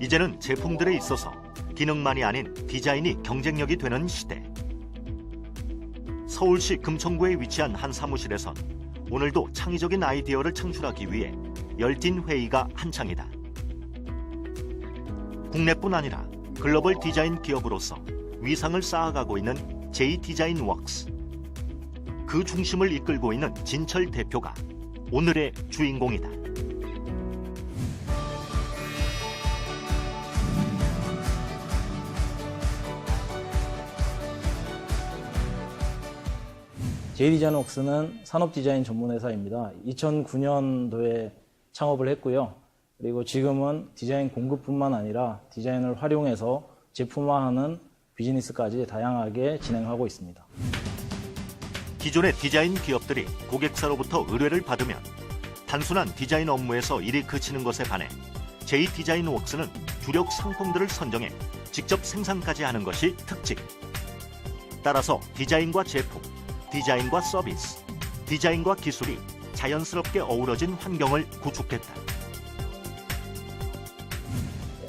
이제는 제품들에 있어서 기능만이 아닌 디자인이 경쟁력이 되는 시대. 서울시 금천구에 위치한 한 사무실에선 오늘도 창의적인 아이디어를 창출하기 위해 열띤 회의가 한창이다. 국내뿐 아니라 글로벌 디자인 기업으로서 위상을 쌓아가고 있는 J 디자인 웍스. 그 중심을 이끌고 있는 진철 대표가 오늘의 주인공이다. 제이디자인웍스는 산업 디자인 전문 회사입니다. 2009년도에 창업을 했고요. 그리고 지금은 디자인 공급뿐만 아니라 디자인을 활용해서 제품화하는 비즈니스까지 다양하게 진행하고 있습니다. 기존의 디자인 기업들이 고객사로부터 의뢰를 받으면 단순한 디자인 업무에서 일이 그치는 것에 반해 J 디자인 웍스는 주력 상품들을 선정해 직접 생산까지 하는 것이 특징. 따라서 디자인과 제품, 디자인과 서비스, 디자인과 기술이 자연스럽게 어우러진 환경을 구축했다.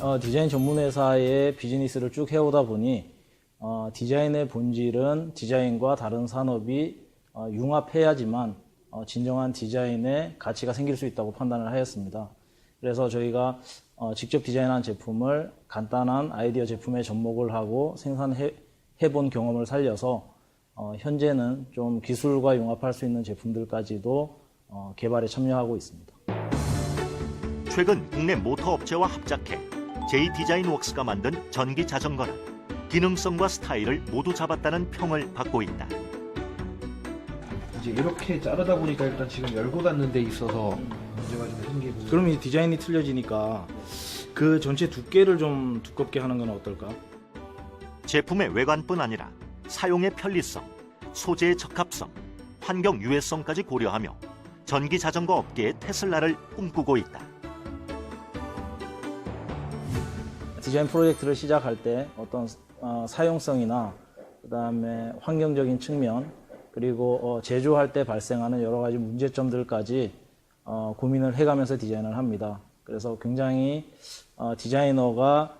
어, 디자인 전문 회사의 비즈니스를 쭉 해오다 보니 어, 디자인의 본질은 디자인과 다른 산업이 어, 융합해야지만 어, 진정한 디자인의 가치가 생길 수 있다고 판단을 하였습니다. 그래서 저희가 어, 직접 디자인한 제품을 간단한 아이디어 제품에 접목을 하고 생산해 본 경험을 살려서 어, 현재는 좀 기술과 융합할 수 있는 제품들까지도 어, 개발에 참여하고 있습니다. 최근 국내 모터 업체와 합작해 J 디자인 웍스가 만든 전기 자전거는 기능성과 스타일을 모두 잡았다는 평을 받고 있다. 이제 이렇게 자르다 보니까 일단 지금 열고 닫는 데 있어서 문제가 좀 생기고 그럼 이 디자인이 틀려지니까 그 전체 두께를 좀 두껍게 하는 건 어떨까? 제품의 외관뿐 아니라 사용의 편리성, 소재의 적합성, 환경 유해성까지 고려하며 전기 자전거 업계의 테슬라를 꿈꾸고 있다. 디자인 프로젝트를 시작할 때 어떤 어, 사용성이나 그다음에 환경적인 측면 그리고 어, 제조할 때 발생하는 여러 가지 문제점들까지 어, 고민을 해가면서 디자인을 합니다. 그래서 굉장히 어, 디자이너가 어,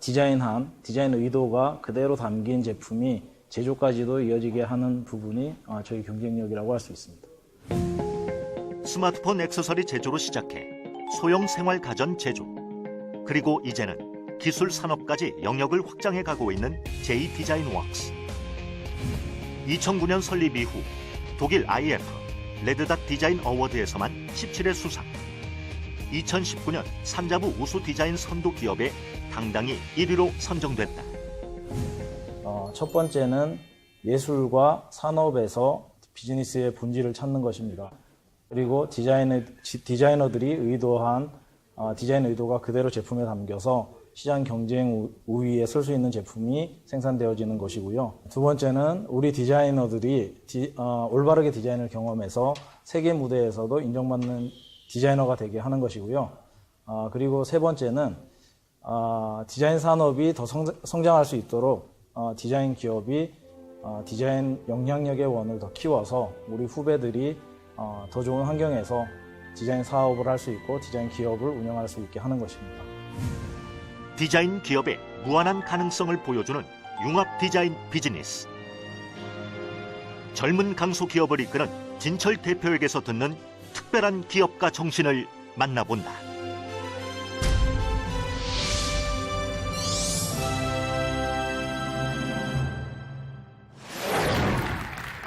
디자인한 디자인 의도가 그대로 담긴 제품이 제조까지도 이어지게 하는 부분이 어, 저희 경쟁력이라고 할 수 있습니다. 스마트폰 액세서리 제조로 시작해 소형 생활 가전 제조. 그리고 이제는 기술 산업까지 영역을 확장해 가고 있는 J 디자인 웍스. 2009년 설립 이후 독일 IF 레드닷 디자인 어워드에서만 17회 수상. 2019년 산자부 우수 디자인 선도 기업에 당당히 1위로 선정됐다. 어, 첫 번째는 예술과 산업에서 비즈니스의 본질을 찾는 것입니다. 그리고 디자이너, 지- 디자이너들이 의도한 어, 디자인 의도가 그대로 제품에 담겨서 시장 경쟁 우- 우위에 설 수 있는 제품이 생산되어지는 것이고요. 두 번째는 우리 디자이너들이 디- 어, 올바르게 디자인을 경험해서 세계 무대에서도 인정받는 디자이너가 되게 하는 것이고요. 어, 그리고 세 번째는 어, 디자인 산업이 더 성장, 성장 할 수 있도록 어, 디자인 기업이 어, 디자인 영향력의 원을 더 키워서 우리 후배들이 어, 더 좋은 환경에서 디자인 사업을 할 수 있고 디자인 기업을 운영할 수 있게 하는 것입니다. 디자인 기업의 무한한 가능성을 보여주는 융합 디자인 비즈니스. 젊은 강소 기업을 이끄는 진철 대표에게서 듣는 특별한 기업가 정신을 만나본다.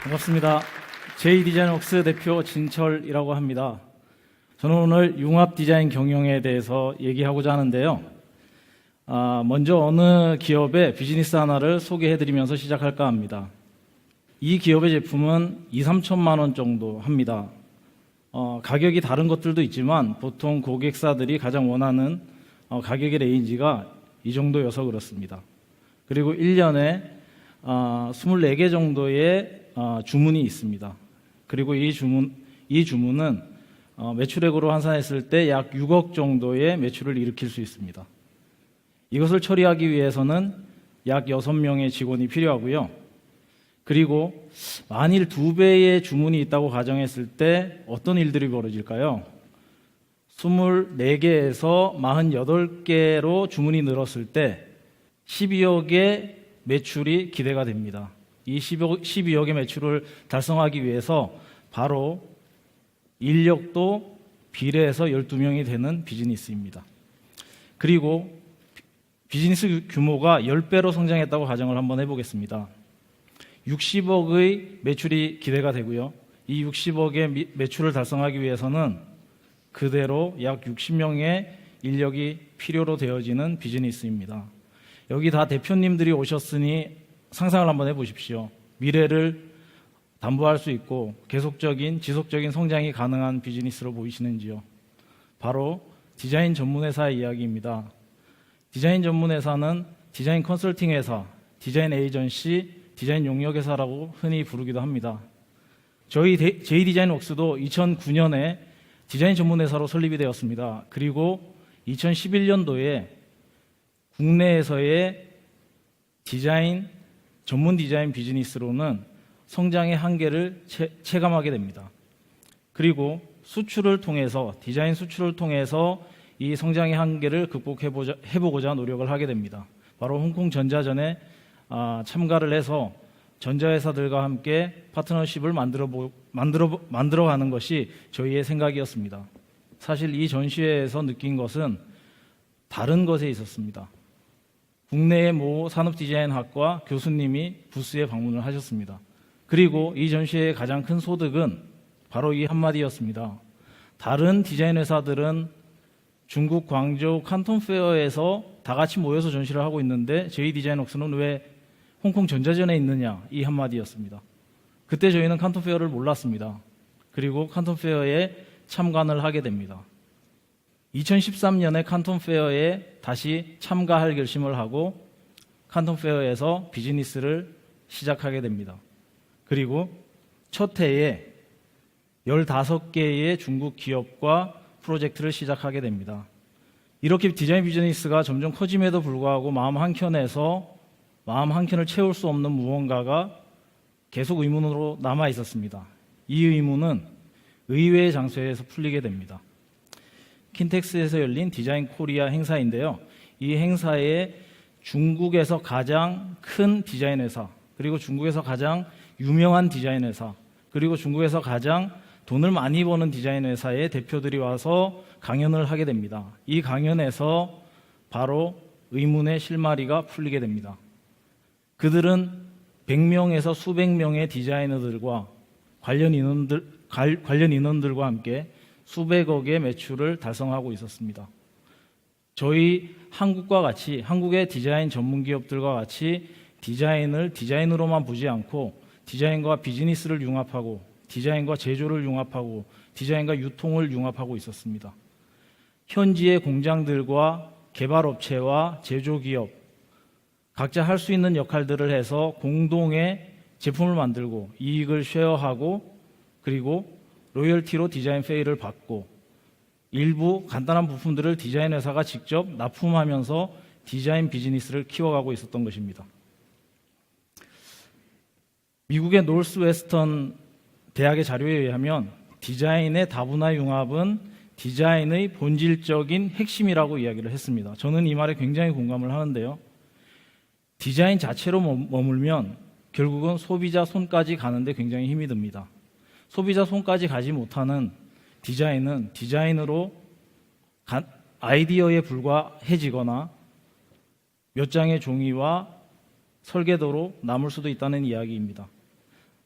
반갑습니다. 제이 디자인 웍스 대표 진철이라고 합니다. 저는 오늘 융합 디자인 경영에 대해서 얘기하고자 하는데요. 아, 먼저 어느 기업의 비즈니스 하나를 소개해드리면서 시작할까 합니다. 이 기업의 제품은 2, 3천만 원 정도 합니다. 어, 가격이 다른 것들도 있지만 보통 고객사들이 가장 원하는 어, 가격의 레인지가 이 정도여서 그렇습니다. 그리고 1년에 어, 24개 정도의 어, 주문이 있습니다. 그리고 이 주문, 이 주문은 어, 매출액으로 환산했을 때 약 6억 정도의 매출을 일으킬 수 있습니다. 이것을 처리하기 위해서는 약 6명의 직원이 필요하고요. 그리고 만일 두 배의 주문이 있다고 가정했을 때 어떤 일들이 벌어질까요? 24개에서 48개로 주문이 늘었을 때 12억의 매출이 기대가 됩니다. 이 12억, 12억의 매출을 달성하기 위해서 바로 인력도 비례해서 12명이 되는 비즈니스입니다. 그리고 비즈니스 규모가 10배로 성장했다고 가정을 한번 해보겠습니다. 60억의 매출이 기대가 되고요. 이 60억의 매출을 달성하기 위해서는 그대로 약 60명의 인력이 필요로 되어지는 비즈니스입니다. 여기 다 대표님들이 오셨으니 상상을 한번 해보십시오. 미래를 담보할 수 있고 계속적인 지속적인 성장이 가능한 비즈니스로 보이시는지요? 바로 디자인 전문 회사의 이야기입니다. 디자인 전문 회사는 디자인 컨설팅 회사, 디자인 에이전시, 디자인 용역 회사라고 흔히 부르기도 합니다. 저희 데- 제이 디자인 웍스도 2009년에 디자인 전문 회사로 설립이 되었습니다. 그리고 2011년도에 국내에서의 디자인 전문 디자인 비즈니스로는 성장의 한계를 체, 체감하게 됩니다. 그리고 수출을 통해서 디자인 수출을 통해서 이 성장의 한계를 극복해보자 해보고자 노력을 하게 됩니다. 바로 홍콩 전자전에 아, 참가를 해서 전자회사들과 함께 파트너십을 만들어 보, 만들어 만들어 가는 것이 저희의 생각이었습니다. 사실 이 전시회에서 느낀 것은 다른 것에 있었습니다. 국내의 모 산업디자인학과 교수님이 부스에 방문을 하셨습니다. 그리고 이 전시회의 가장 큰 소득은 바로 이 한마디였습니다. 다른 디자인 회사들은 중국 광저우 칸톤 페어에서 다 같이 모여서 전시를 하고 있는데 저희 디자인 웍스는 왜 홍콩 전자전에 있느냐 이 한마디였습니다. 그때 저희는 칸톤 페어를 몰랐습니다. 그리고 칸톤 페어에 참관을 하게 됩니다. 2013년에 칸톤 페어에 다시 참가할 결심을 하고 칸톤 페어에서 비즈니스를 시작하게 됩니다. 그리고 첫 해에 15개의 중국 기업과 프로젝트를 시작하게 됩니다. 이렇게 디자인 비즈니스가 점점 커짐에도 불구하고 마음 한켠에서 마음 한켠을 채울 수 없는 무언가가 계속 의문으로 남아 있었습니다. 이 의문은 의외의 장소에서 풀리게 됩니다. 킨텍스에서 열린 디자인 코리아 행사인데요. 이 행사에 중국에서 가장 큰 디자인 회사, 그리고 중국에서 가장 유명한 디자인 회사, 그리고 중국에서 가장 돈을 많이 버는 디자인 회사의 대표들이 와서 강연을 하게 됩니다. 이 강연에서 바로 의문의 실마리가 풀리게 됩니다. 그들은 100명에서 수백 명의 디자이너들과 관련 인원들, 관- 관련 인원들과 함께 수백억의 매출을 달성하고 있었습니다. 저희 한국과 같이 한국의 디자인 전문 기업들과 같이 디자인을 디자인으로만 보지 않고 디자인과 비즈니스를 융합하고 디자인과 제조를 융합하고 디자인과 유통을 융합하고 있었습니다. 현지의 공장들과 개발업체와 제조기업 각자 할 수 있는 역할들을 해서 공동의 제품을 만들고 이익을 쉐어하고 그리고 로열티로 디자인 페이를 받고 일부 간단한 부품들을 디자인 회사가 직접 납품하면서 디자인 비즈니스를 키워가고 있었던 것입니다. 미국의 노스웨스턴 대학의 자료에 의하면 디자인의 다분화 융합은 디자인의 본질적인 핵심이라고 이야기를 했습니다. 저는 이 말에 굉장히 공감을 하는데요. 디자인 자체로 머- 머물면 결국은 소비자 손까지 가는데 굉장히 힘이 듭니다. 소비자 손까지 가지 못하는 디자인은 디자인으로 가- 아이디어에 불과해지거나 몇 장의 종이와 설계도로 남을 수도 있다는 이야기입니다.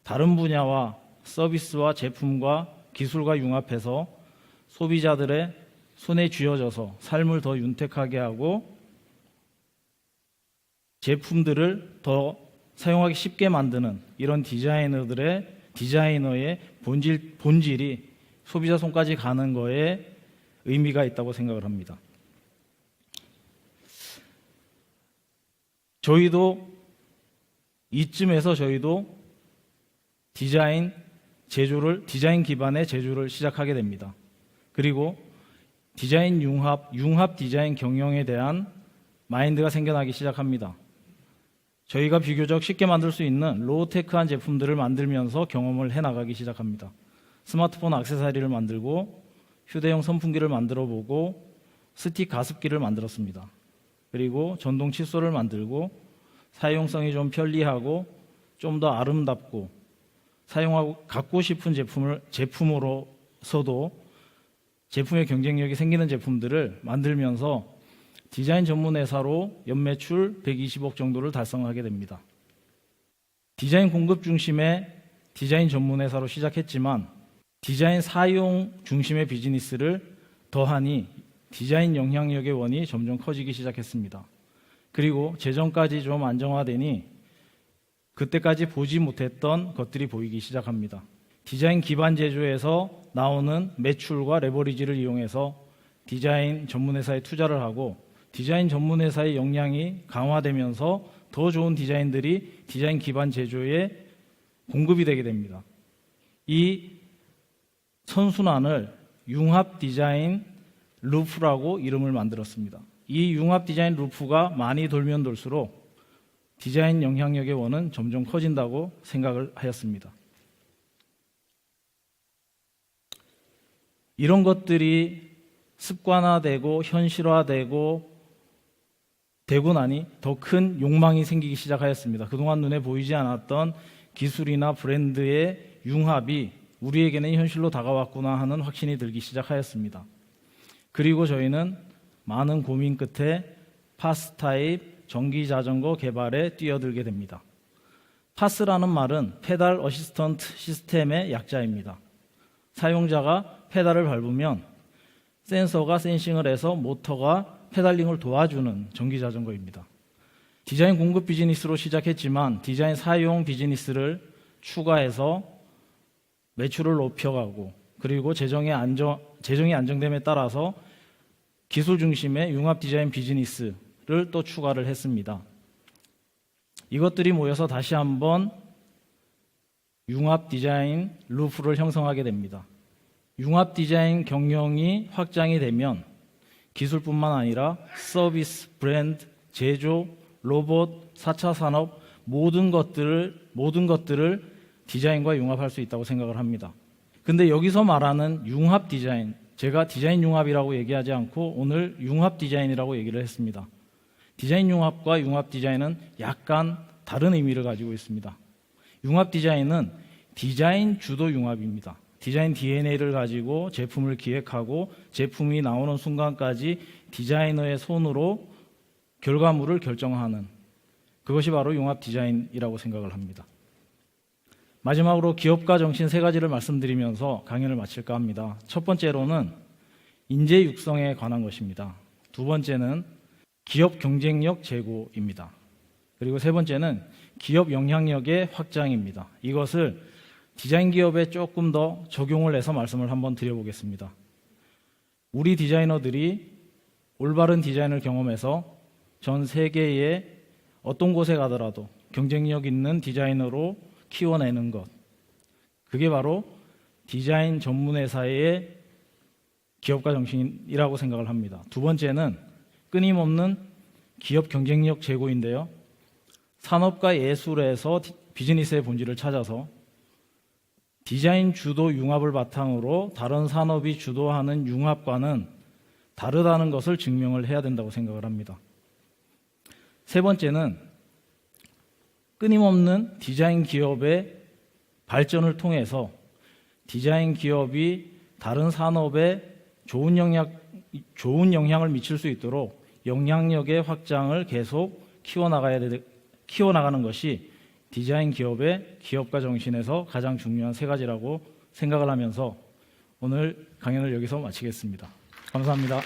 다른 분야와 서비스와 제품과 기술과 융합해서 소비자들의 손에 쥐어져서 삶을 더 윤택하게 하고 제품들을 더 사용하기 쉽게 만드는 이런 디자이너들의 디자이너의 본질 본질이 소비자 손까지 가는 거에 의미가 있다고 생각을 합니다. 저희도 이쯤에서 저희도 디자인 제조를 디자인 기반의 제조를 시작하게 됩니다. 그리고 디자인 융합 융합 디자인 경영에 대한 마인드가 생겨나기 시작합니다. 저희가 비교적 쉽게 만들 수 있는 로우테크한 제품들을 만들면서 경험을 해 나가기 시작합니다. 스마트폰 액세서리를 만들고 휴대용 선풍기를 만들어 보고 스틱 가습기를 만들었습니다. 그리고 전동 칫솔을 만들고 사용성이 좀 편리하고 좀 더 아름답고 사용하고 갖고 싶은 제품을 제품으로서도 제품의 경쟁력이 생기는 제품들을 만들면서 디자인 전문 회사로 연매출 120억 정도를 달성하게 됩니다. 디자인 공급 중심의 디자인 전문 회사로 시작했지만 디자인 사용 중심의 비즈니스를 더하니 디자인 영향력의 원이 점점 커지기 시작했습니다. 그리고 재정까지 좀 안정화되니 그때까지 보지 못했던 것들이 보이기 시작합니다. 디자인 기반 제조에서 나오는 매출과 레버리지를 이용해서 디자인 전문 회사에 투자를 하고 디자인 전문 회사의 역량이 강화되면서 더 좋은 디자인들이 디자인 기반 제조에 공급이 되게 됩니다. 이 선순환을 융합 디자인 루프라고 이름을 만들었습니다. 이 융합 디자인 루프가 많이 돌면 돌수록 디자인 영향력의 원은 점점 커진다고 생각을 하였습니다. 이런 것들이 습관화되고 현실화되고 되고 나니 더 큰 욕망이 생기기 시작하였습니다. 그동안 눈에 보이지 않았던 기술이나 브랜드의 융합이 우리에게는 현실로 다가왔구나 하는 확신이 들기 시작하였습니다. 그리고 저희는 많은 고민 끝에 파스 타입 전기 자전거 개발에 뛰어들게 됩니다. 파스라는 말은 페달 어시스턴트 시스템의 약자입니다. 사용자가 페달을 밟으면 센서가 센싱을 해서 모터가 페달링을 도와주는 전기 자전거입니다. 디자인 공급 비즈니스로 시작했지만 디자인 사용 비즈니스를 추가해서 매출을 높여가고 그리고 재정의 안정, 재정이 안정됨에 따라서 기술 중심의 융합 디자인 비즈니스를 또 추가를 했습니다. 이것들이 모여서 다시 한번 융합 디자인 루프를 형성하게 됩니다. 융합 디자인 경영이 확장이 되면 기술뿐만 아니라 서비스, 브랜드, 제조, 로봇, 4차 산업 모든 것들을 모든 것들을 디자인과 융합할 수 있다고 생각을 합니다. 근데 여기서 말하는 융합 디자인, 제가 디자인 융합이라고 얘기하지 않고 오늘 융합 디자인이라고 얘기를 했습니다. 디자인 융합과 융합 디자인은 약간 다른 의미를 가지고 있습니다. 융합 디자인은 디자인 주도 융합입니다. 디자인 DNA를 가지고 제품을 기획하고 제품이 나오는 순간까지 디자이너의 손으로 결과물을 결정하는 그것이 바로 융합 디자인이라고 생각을 합니다. 마지막으로 기업가 정신 세 가지를 말씀드리면서 강연을 마칠까 합니다. 첫 번째로는 인재 육성에 관한 것입니다. 두 번째는 기업 경쟁력 제고입니다. 그리고 세 번째는 기업 영향력의 확장입니다. 이것을 디자인 기업에 조금 더 적용을 해서 말씀을 한번 드려보겠습니다. 우리 디자이너들이 올바른 디자인을 경험해서 전 세계의 어떤 곳에 가더라도 경쟁력 있는 디자이너로 키워내는 것. 그게 바로 디자인 전문 회사의 기업가 정신이라고 생각을 합니다. 두 번째는 끊임없는 기업 경쟁력 제고인데요. 산업과 예술에서 비즈니스의 본질을 찾아서 디자인 주도 융합을 바탕으로 다른 산업이 주도하는 융합과는 다르다는 것을 증명을 해야 된다고 생각을 합니다. 세 번째는 끊임없는 디자인 기업의 발전을 통해서 디자인 기업이 다른 산업에 좋은 영향, 좋은 영향을 미칠 수 있도록 영향력의 확장을 계속 키워나가야 되, 키워나가는 것이 디자인 기업의 기업가 정신에서 가장 중요한 세 가지라고 생각을 하면서 오늘 강연을 여기서 마치겠습니다. 감사합니다.